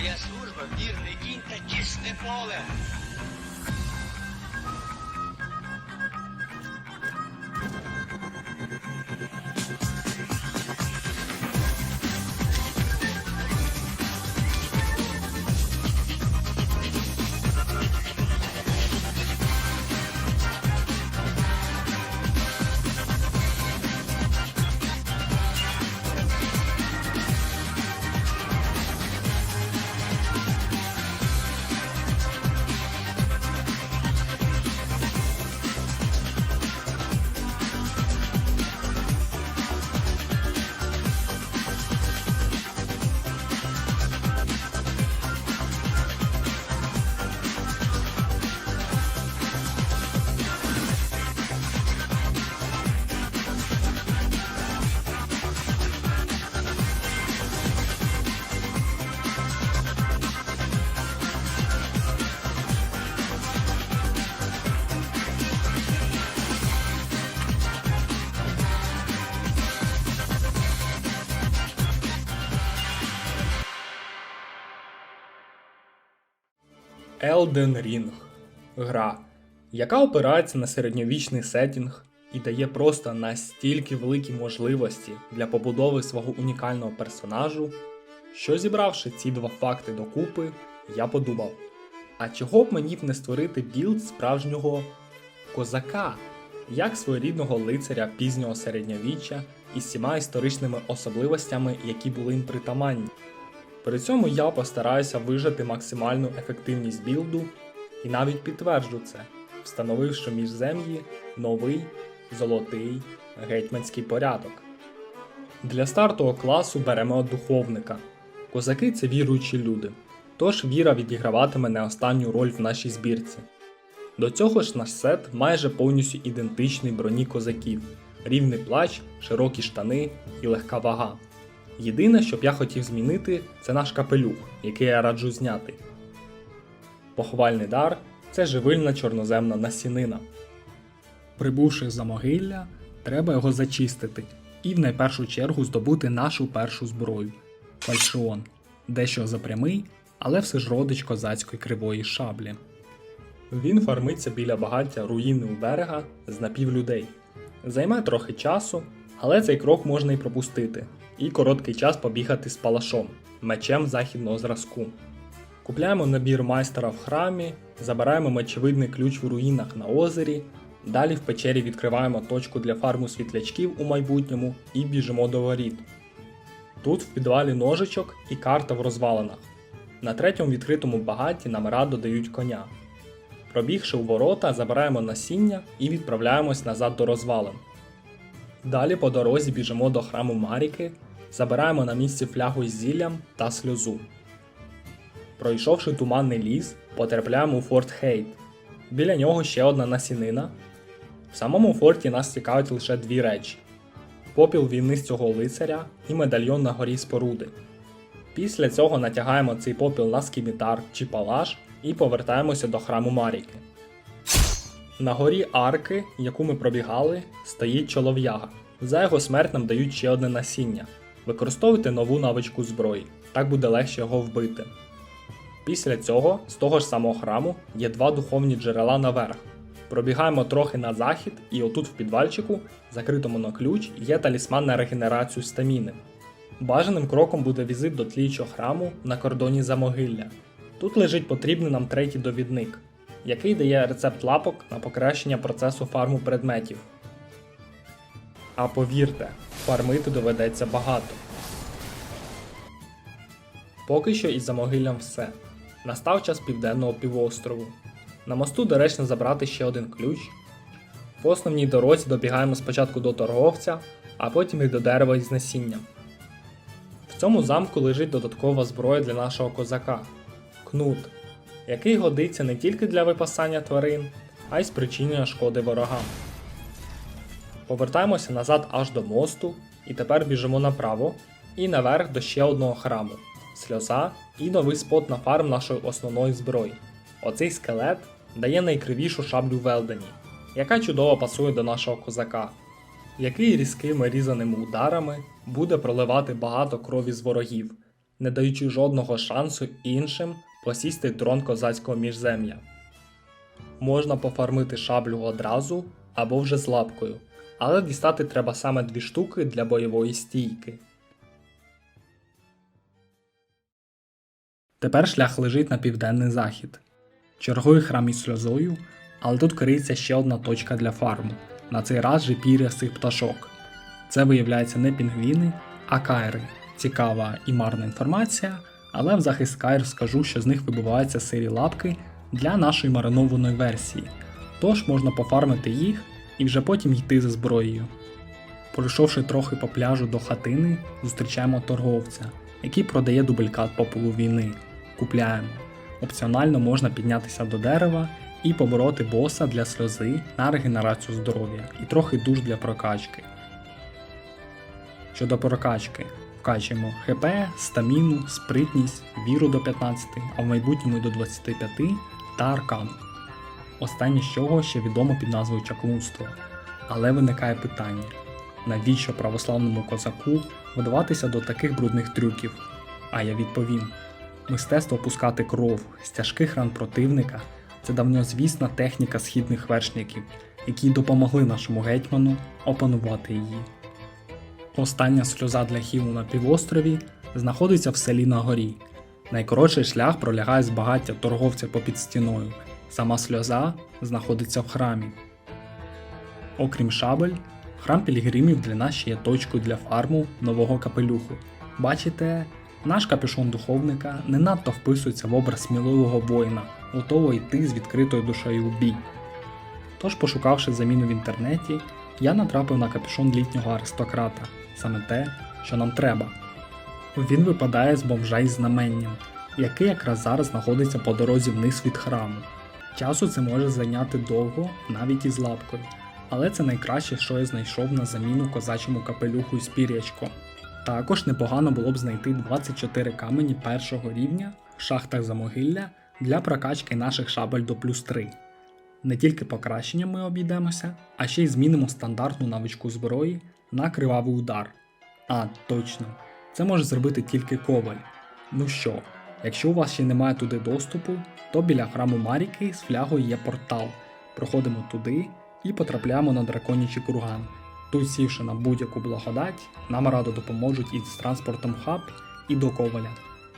Твоя служба вірний кінь та тісне поле. Elden Ring гра, яка опирається на середньовічний сеттінг і дає просто настільки великі можливості для побудови свого унікального персонажу, що зібравши ці два факти докупи, я подумав: а чого б мені б не створити білд справжнього козака, як своєрідного лицаря пізнього середньовіччя із всіма історичними особливостями, які були їм притаманні. При цьому я постараюся вижати максимальну ефективність білду і навіть підтверджу це, встановивши між землі новий золотий гетьманський порядок. Для стартового класу беремо духовника. Козаки це віруючі люди, тож віра відіграватиме не останню роль в нашій збірці. До цього ж наш сет майже повністю ідентичний броні козаків: рівний плащ, широкі штани і легка вага. Єдине, що б я хотів змінити, це наш капелюх, який я раджу зняти. Похвальний дар це живильна чорноземна насінина. Прибувши за могилля, треба його зачистити і в найпершу чергу здобути нашу першу зброю фальшион, дещо запрямий, але все ж родич козацької кривої шаблі. Він фармиться біля багаття руїни у берега з напівлюдей. Займе трохи часу, але цей крок можна і пропустити, і короткий час побігати з палашом, мечем західного зразку. Купляємо набір майстера в храмі, забираємо мечевидний ключ в руїнах на озері, далі в печері відкриваємо точку для фарму світлячків у майбутньому і біжимо до воріт. Тут в підвалі ножичок і карта в розвалинах. На третьому відкритому багатті номера додають коня. Пробігши у ворота, забираємо насіння і відправляємось назад до розвалин. Далі по дорозі біжимо до храму Маріки, забираємо на місці флягу із зіллям та сльозу. Пройшовши туманний ліс, потрапляємо у форт Хейт. Біля нього ще одна насінина. В самому форті нас цікавить лише дві речі: попіл війни з цього лицаря і медальйон на горі споруди. Після цього натягаємо цей попіл на скімітар чи палаш і повертаємося до храму Маріки. На горі арки, яку ми пробігали, стоїть чолов'яга. За його смерть нам дають ще одне насіння. Використовуйте нову навичку зброї, так буде легше його вбити. Після цього, з того ж самого храму, є два духовні джерела наверх. Пробігаємо трохи на захід, і отут в підвальчику, закритому на ключ, є талісман на регенерацію стаміни. Бажаним кроком буде візит до тліючого храму на кордоні Замогилля. Тут лежить потрібний нам третій довідник, який дає рецепт лапок на покращення процесу фарму предметів. А повірте, фармити доведеться багато. Поки що із замогиллям все. Настав час південного півострову. На мосту доречно забрати ще один ключ. В основній дорозі добігаємо спочатку до торговця, а потім і до дерева із насінням. В цьому замку лежить додаткова зброя для нашого козака кнут, який годиться не тільки для випасання тварин, а й спричинення шкоди ворогам. Повертаємося назад аж до мосту, і тепер біжимо направо і наверх до ще одного храму сльоза і новий спот на фарм нашої основної зброї. Оцей скелет дає найкривішу шаблю Велдені, яка чудово пасує до нашого козака, який різкими різаними ударами буде проливати багато крові з ворогів, не даючи жодного шансу іншим посісти трон козацького міжзем'я. Можна пофармити шаблю одразу або вже з лапкою, але дістати треба саме дві штуки для бойової стійки. Тепер шлях лежить на південний захід. Черговий храм із сльозою, але тут криється ще одна точка для фарму. На цей раз же пірясих пташок. Це виявляється не пінгвіни, а кайри. Цікава і марна інформація, але в захист кайр скажу, що з них вибиваються сирі лапки для нашої маринованої версії. Тож можна пофармити їх і вже потім йти за зброєю. Пройшовши трохи по пляжу до хатини, зустрічаємо торговця, який продає дублікат попелу війни. Купляємо. Опціонально можна піднятися до дерева і побороти боса для сльози на регенерацію здоров'я і трохи душ для прокачки. Щодо прокачки, вкачуємо ХП, стаміну, спритність, віру до 15, а в майбутньому й до 25 та аркан. Останнє з чого ще відомо під назвою чаклунство. Але виникає питання: навіщо православному козаку вдаватися до таких брудних трюків? А я відповім: мистецтво пускати кров з тяжких ран противника це давньозвісна техніка східних вершників, які допомогли нашому гетьману опанувати її. Остання сльоза для хілу на півострові знаходиться в селі на горі. Найкоротший шлях пролягає з багаття торговця попід стіною. Сама сльоза знаходиться в храмі. Окрім шабель, храм Пілігримів для нас ще є точкою для фарму нового капелюху. Бачите, наш капюшон духовника не надто вписується в образ сміливого воїна, готового йти з відкритою душею у бій. Тож, пошукавши заміну в інтернеті, я натрапив на капюшон літнього аристократа, саме те, що нам треба. Він випадає з бомжа із знаменням, який якраз зараз знаходиться по дорозі вниз від храму. Часу це може зайняти довго, навіть із лапкою, але це найкраще, що я знайшов на заміну козачому капелюху із пір'ячком. Також непогано було б знайти 24 камені першого рівня в шахтах замогилля для прокачки наших шабель до плюс 3. Не тільки покращенням ми обійдемося, а ще й змінимо стандартну навичку зброї на кривавий удар. А, точно, це може зробити тільки коваль. Ну що, якщо у вас ще немає туди доступу, то біля храму Маріки з флягою є портал. Проходимо туди і потрапляємо на драконячий курган. Тут сівши на будь-яку благодать, нам радо допоможуть із транспортом хаб і до коваля.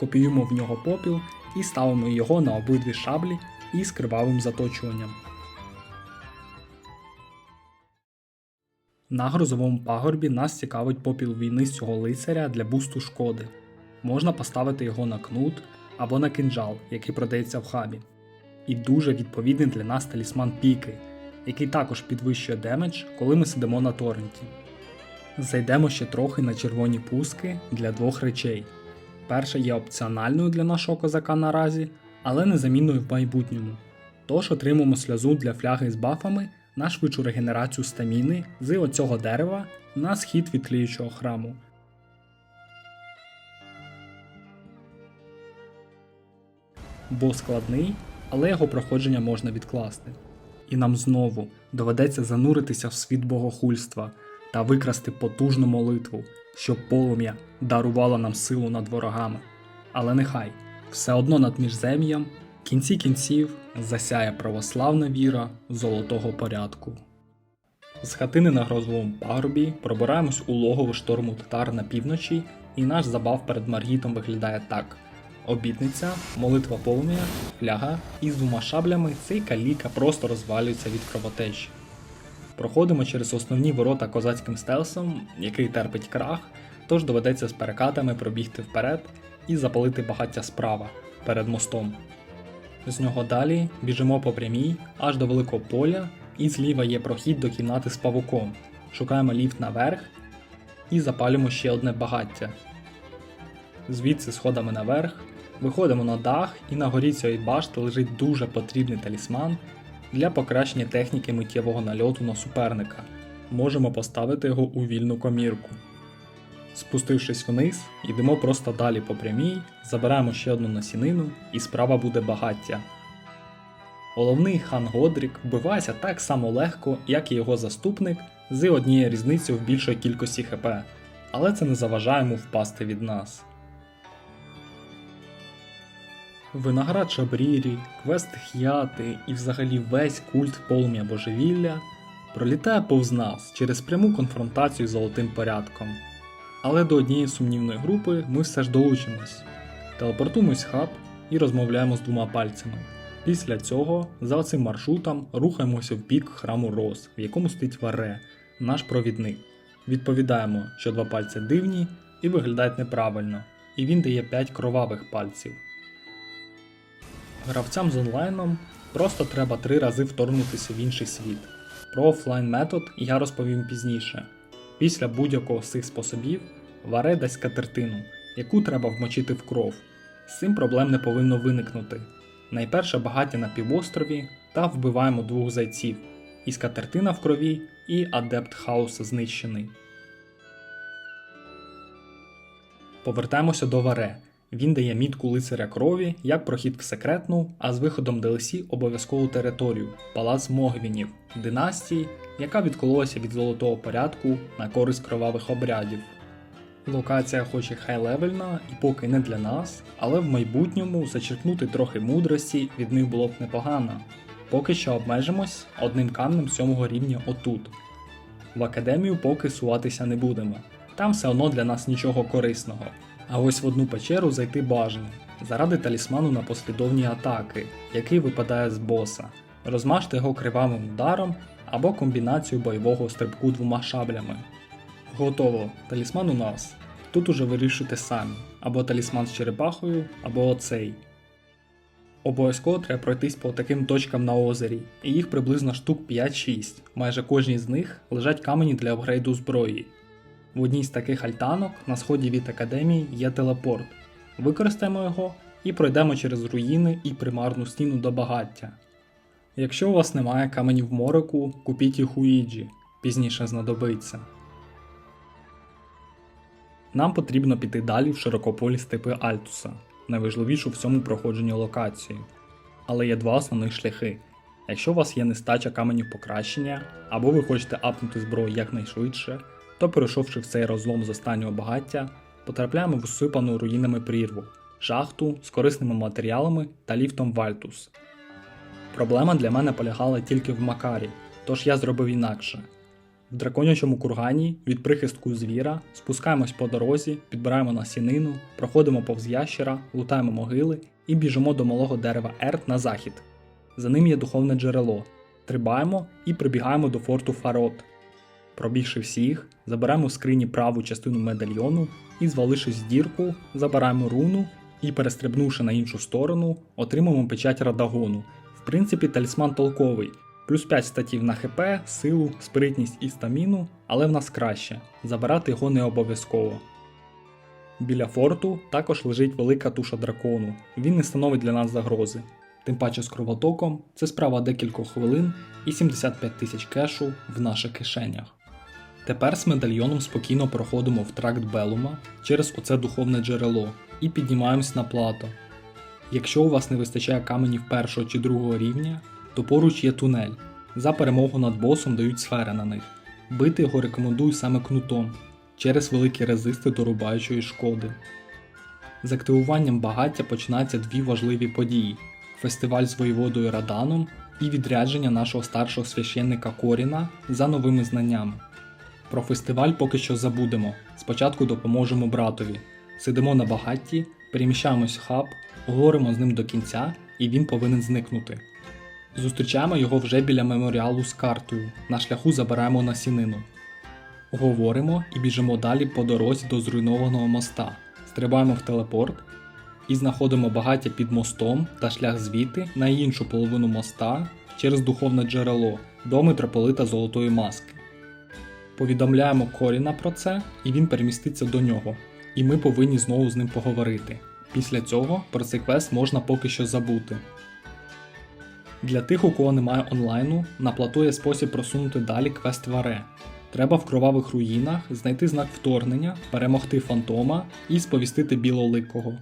Копіюємо в нього попіл і ставимо його на обидві шаблі із кривавим заточуванням. На грозовому пагорбі нас цікавить попіл війни з цього лицаря для бусту шкоди. Можна поставити його на кнут або на кинджал, який продається в хабі. І дуже відповідний для нас талісман піки, який також підвищує демедж, коли ми сидимо на торренті. Зайдемо ще трохи на червоні пуски для двох речей. Перша є опціональною для нашого козака наразі, але незамінною в майбутньому. Тож отримуємо сльозу для фляги з бафами на швидшу регенерацію стаміни з оцього дерева на схід від тліючого храму. Бо складний, але його проходження можна відкласти. І нам знову доведеться зануритися в світ богохульства та викрасти потужну молитву, щоб полум'я дарувало нам силу над ворогами. Але нехай все одно над міжзем'ям в кінці кінців засяє православна віра золотого порядку. З хатини на грозовому пагорбі пробираємось у логово шторму татар на півночі, і наш забав перед Маргітом виглядає так: обітниця, молитва полум'я, фляга і з двома шаблями цей каліка просто розвалюється від кровотечі. Проходимо через основні ворота козацьким стелсом, який терпить крах, тож доведеться з перекатами пробігти вперед і запалити багаття справа перед мостом. З нього далі біжимо по прямій аж до великого поля, і зліва є прохід до кімнати з павуком. Шукаємо ліфт наверх і запалюємо ще одне багаття. Звідси сходами наверх, виходимо на дах, і на горі цієї башти лежить дуже потрібний талісман для покращення техніки миттєвого нальоту на суперника. Можемо поставити його у вільну комірку. Спустившись вниз, йдемо просто далі по прямій, забираємо ще одну насінину, і справа буде багаття. Головний хан Годрік вбивається так само легко, як і його заступник, з однією різницею в більшої кількості ХП, але це не заважає йому впасти від нас. Виноград Шабрірі, квест Х'яти і взагалі весь культ полум'я божевілля пролітає повз нас через пряму конфронтацію з золотим порядком. Але до однієї сумнівної групи ми все ж долучимось. Телепортуємось в хаб і розмовляємо з двома пальцями. Після цього за цим маршрутом рухаємося в бік храму Рос, в якому стоїть Варе, наш провідник. Відповідаємо, що два пальці дивні і виглядають неправильно, і він дає 5 кровавих пальців. Гравцям з онлайном просто треба три рази вторгнутися в інший світ. Про офлайн метод я розповім пізніше. Після будь-якого з цих способів варе дасть скатертину, яку треба вмочити в кров. З цим проблем не повинно виникнути. Найперше багаття на півострові та вбиваємо двох зайців, і скатертина в крові, і адепт хаоса знищений. Повертаємося до Варе. Він дає мітку лицаря крові як прохід в секретну, а з виходом DLC обов'язкову територію Палац Могвінів, династії, яка відкололася від золотого порядку на користь кровавих обрядів. Локація хоч і хай-левельна і поки не для нас, але в майбутньому зачерпнути трохи мудрості від них було б непогано. Поки що обмежимось одним камнем сьомого рівня отут. В академію поки суватися не будемо. Там все одно для нас нічого корисного. А ось в одну печеру зайти бажано, заради талісману на послідовні атаки, який випадає з боса. Розмажте його кривавим ударом або комбінацію бойового стрибку двома шаблями. Готово, талісман у нас. Тут уже вирішуйте самі, або талісман з черепахою, або оцей. Обов'язково треба пройтись по таким точкам на озері, і їх приблизно штук 5-6. Майже кожній з них лежать камені для апгрейду зброї. В одній з таких альтанок на сході від академії є телепорт. Використаємо його і пройдемо через руїни і примарну стіну до багаття. Якщо у вас немає каменів морику, купіть їх у Іджі, пізніше знадобиться. Нам потрібно піти далі в широкополі степи Альтуса, найважливішу в цьому проходженні локацію. Але є два основних шляхи. Якщо у вас є нестача каменів покращення, або ви хочете апнути зброю якнайшвидше, то перейшовши в цей розлом з останнього багаття, потрапляємо в усипану руїнами прірву, шахту з корисними матеріалами та ліфтом в Альтус. Проблема для мене полягала тільки в Макарі, тож я зробив інакше. В драконячому кургані від прихистку звіра спускаємось по дорозі, підбираємо насінину, проходимо повз ящера, лутаємо могили і біжимо до малого дерева Ерт на захід. За ним є духовне джерело. Трибаємо і прибігаємо до форту Фарот. Пробігши всіх, забираємо в скрині праву частину медальйону і, звалившись в дірку, забираємо руну і, перестрибнувши на іншу сторону, отримаємо печать Радагону. В принципі, талісман толковий. Плюс 5 статів на ХП, силу, спритність і стаміну, але в нас краще. Забирати його не обов'язково. Біля форту також лежить велика туша дракону, він не становить для нас загрози. Тим паче з кровотоком це справа декількох хвилин і 75 тисяч кешу в наших кишенях. Тепер з медальйоном спокійно проходимо в тракт Белума через оце духовне джерело і піднімаємось на плато. Якщо у вас не вистачає каменів першого чи другого рівня, то поруч є тунель. За перемогу над босом дають сфери на них. Бити його рекомендую саме кнутом через великі резисти до рубаючої шкоди. З активуванням багаття починаються дві важливі події: фестиваль з воєводою Раданом і відрядження нашого старшого священника Коріна за новими знаннями. Про фестиваль поки що забудемо. Спочатку допоможемо братові. Сидимо на багатті, переміщаємось в хаб, говоримо з ним до кінця, і він повинен зникнути. Зустрічаємо його вже біля меморіалу з картою. На шляху забираємо насінину. Говоримо і біжимо далі по дорозі до зруйнованого моста. Стрибаємо в телепорт і знаходимо багаття під мостом та шлях звідти на іншу половину моста через духовне джерело до митрополита Золотої Маски. Повідомляємо Коріна про це, і він переміститься до нього. І ми повинні знову з ним поговорити. Після цього про цей квест можна поки що забути. Для тих, у кого немає онлайну, на плато є спосіб просунути далі квест Варе. Треба в кровавих руїнах знайти знак вторгнення, перемогти фантома і сповістити білоликого.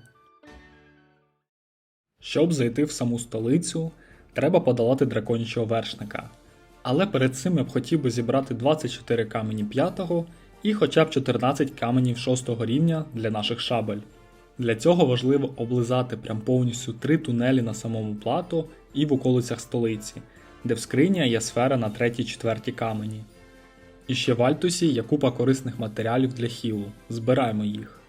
Щоб зайти в саму столицю, треба подолати драконячого вершника. Але перед цим я б хотів би зібрати 24 камені 5 і хоча б 14 каменів 6 рівня для наших шабель. Для цього важливо облизати прям повністю три тунелі на самому плато і в околицях столиці, де в скрині є сфера на третій-четвертій камені. І ще в Альтусі є купа корисних матеріалів для хілу. Збираємо їх.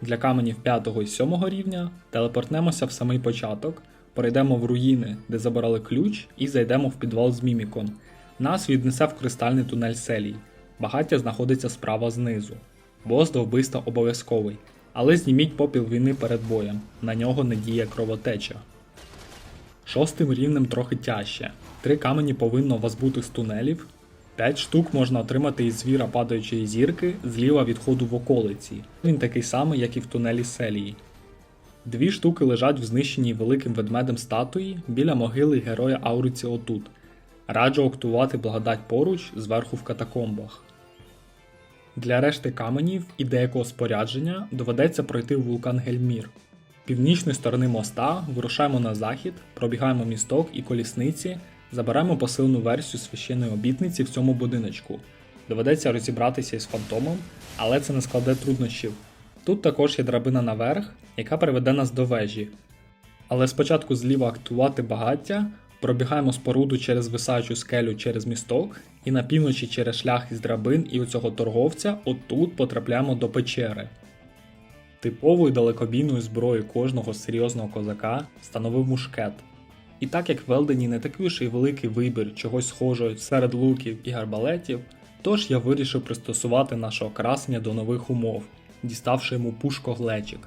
Для каменів 5 і 7 рівня телепортнемося в самий початок, перейдемо в руїни, де забирали ключ, і зайдемо в підвал з міміком. Нас віднесе в кристальний тунель селій. Багаття знаходиться справа знизу. Бос до вбивства обов'язковий, але зніміть попіл війни перед боєм, на нього не діє кровотеча. Шостим рівнем трохи тяжче. Три камені повинно вас бути з тунелів. 5 штук можна отримати із звіра падаючої зірки зліва від ходу в околиці. Він такий самий, як і в тунелі Селії. Дві штуки лежать в знищеній великим ведмедем статуї біля могили героя Ауриці отут. Раджу актувати благодать поруч зверху в катакомбах. Для решти каменів і деякого спорядження доведеться пройти вулкан Гельмір. Північної сторони моста вирушаємо на захід, пробігаємо місток і колісниці, забираємо посилену версію священної обітниці в цьому будиночку. Доведеться розібратися із фантомом, але це не складе труднощів. Тут також є драбина наверх, яка приведе нас до вежі. Але спочатку зліва актувати багаття, пробігаємо споруду через висаючу скелю через місток, і на півночі через шлях із драбин і оцього торговця отут потрапляємо до печери. Типовою далекобійною зброєю кожного серйозного козака становив мушкет. І так як в Елдені не такий уж і великий вибір чогось схожого серед луків і гарбалетів, тож я вирішив пристосувати нашого красення до нових умов, діставши йому пушко-глечик.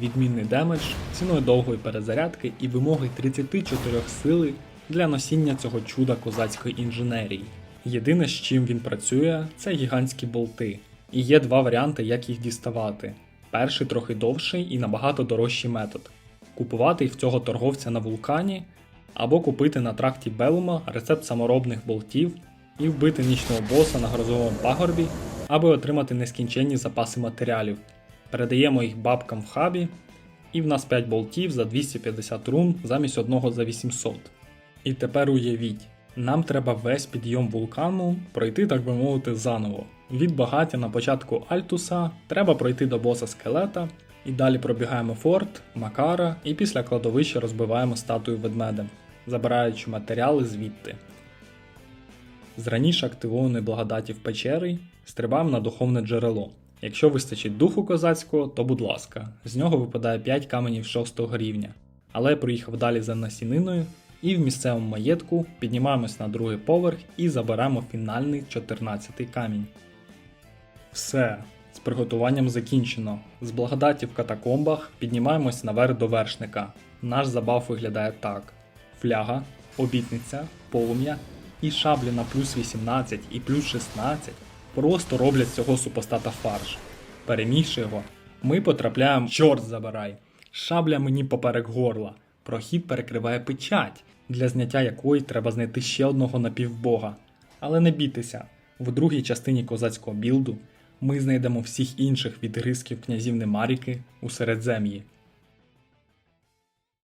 Відмінний демедж, ціною довгої перезарядки і вимоги 34 сили для носіння цього чуда козацької інженерії. Єдине, з чим він працює, це гігантські болти. І є два варіанти, як їх діставати. Перший трохи довший і набагато дорожчий метод. Купувати в цього торговця на вулкані, або купити на тракті Белума рецепт саморобних болтів і вбити нічного боса на грозовому пагорбі, аби отримати нескінченні запаси матеріалів. Передаємо їх бабкам в хабі, і в нас 5 болтів за 250 рун замість одного за 800. І тепер уявіть, нам треба весь підйом вулкану пройти, так би мовити, заново. Від багаття на початку Альтуса треба пройти до боса скелета, і далі пробігаємо форт, Макара, і після кладовища розбиваємо статую ведмедем, забираючи матеріали звідти. З раніше активованої благодаті в печери стрибаємо на духовне джерело. Якщо вистачить духу козацького, то будь ласка, з нього випадає 5 каменів 6 рівня. Але проїхав далі за насіниною, і в місцевому маєтку піднімаємось на другий поверх і заберемо фінальний 14 камінь. Все, з приготуванням закінчено. З благодаті в катакомбах піднімаємось наверх до вершника. Наш забав виглядає так: фляга, обітниця, полум'я і шаблі на плюс 18 і плюс 16 просто роблять цього супостата фарш. Перемігши його, ми потрапляємо, чорт забирай. Шабля мені поперек горла. Прохід перекриває печать, для зняття якої треба знайти ще одного напівбога. Але не бійтеся, в другій частині козацького білду ми знайдемо всіх інших відгризків князів Немаріки у Середзем'ї.